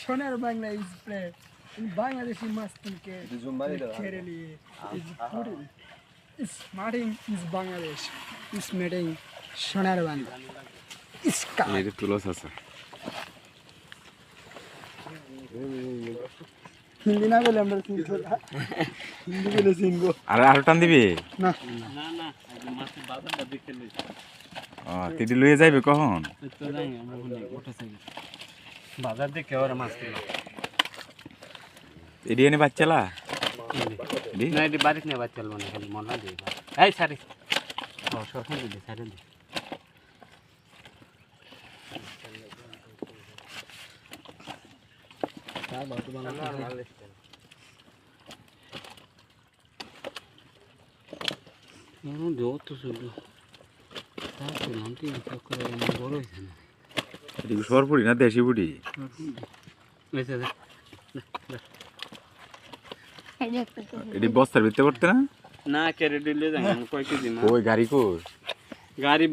সোনার Bangla is play Bangladeshi zoom বাড়িয়ে দাও। ইজ পুরি ইজ ইজ বাংলাদেশ ইজ মেডিং সোনার বাংলা ইজ কা এই যে তুলস আছে। হিন্দি না বলে আমরা চিনবো হিন্দি বলে চিনবো। আর আরও টান দিবি? না। না না মাছের বাজারটা ও তিডি যাইবে কখন? তো যাই আমরা ওখানে উঠেছে বাজার দেখে ওরা মাছ কিলো এডি এনে বাচ্চালা এডি না এটি বাড়িতে নিয়ে বাচ্চা চলবো না খালি মনে হয় দিই এই সারি ও সরকার দিদি সারি দি যত শুধু তারপর নামটি করে আমার বড় হয়েছে না এডি সরপুরি না দেশি বুড়ি এটি বস্তার ভিতরে করতে না? না কেড়ে দিলে যাই কয় কেজি মাছ ওই গাড়ি কই? গাড়ি